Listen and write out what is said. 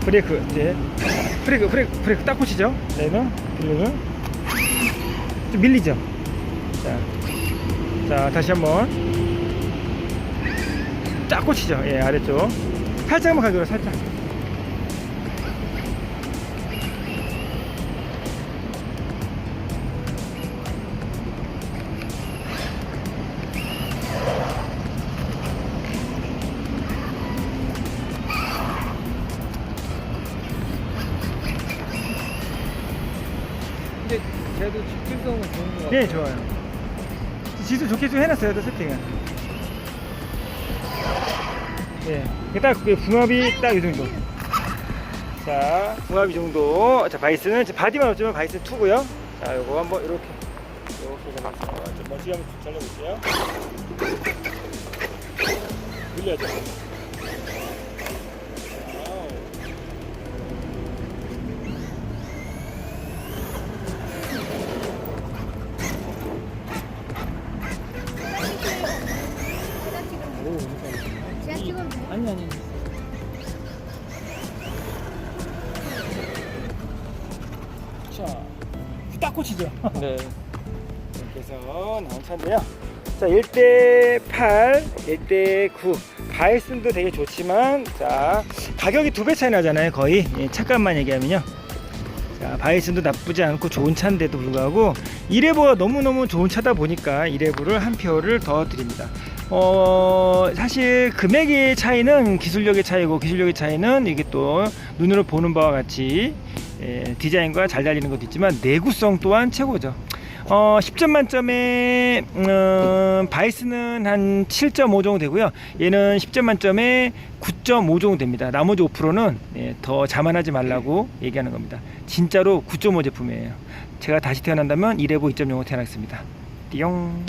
브레이크 이제. 브레이크 브레이크 브레이크 딱 꽂히죠. 레는 빌리는 좀 밀리죠. 자, 자 다시 한번. 딱 꽂히죠. 예 아래쪽. 살짝만 가져요 살짝 근데 그래도 집중성은 좋은 것 같아요. 네 좋아요. 지수 좋게 좀 해놨어요 또 세팅을 예, 딱그 붕압이 딱 이 정도. 자 붕압 이 정도. 자 바이스는 이제 바디만 없지만 바이스 2고요. 자 요거 한번 이렇게. 이렇게 잡았어요 좀 멋지게 한번 잘라볼게요. 밀려야죠 아니 아니. 자, 딱 꽂히죠. 네. 이렇게 해서 나온 차인데요. 자, 1대 8, 1대 9. 바이슨도 되게 좋지만, 자, 가격이 두 배 차이 나잖아요, 거의. 예, 차값만 얘기하면요. 자, 바이슨도 나쁘지 않고 좋은 차인데도 불구하고, 이레보가 너무너무 좋은 차다 보니까 이레보를 한 표를 더 드립니다. 어, 사실 금액의 차이는 기술력의 차이고, 기술력의 차이는 이게 또 눈으로 보는 바와 같이 예, 디자인과 잘 달리는 것도 있지만, 내구성 또한 최고죠. 어, 10점 만점에 음, 바이스는 한 7.5 정도 되고요. 얘는 10점 만점에 9.5 정도 됩니다. 나머지 5%는 예, 더 자만하지 말라고 얘기하는 겁니다. 진짜로 9.5 제품이에요. 제가 다시 태어난다면 1레보 2.05 태어나겠습니다. 띠용.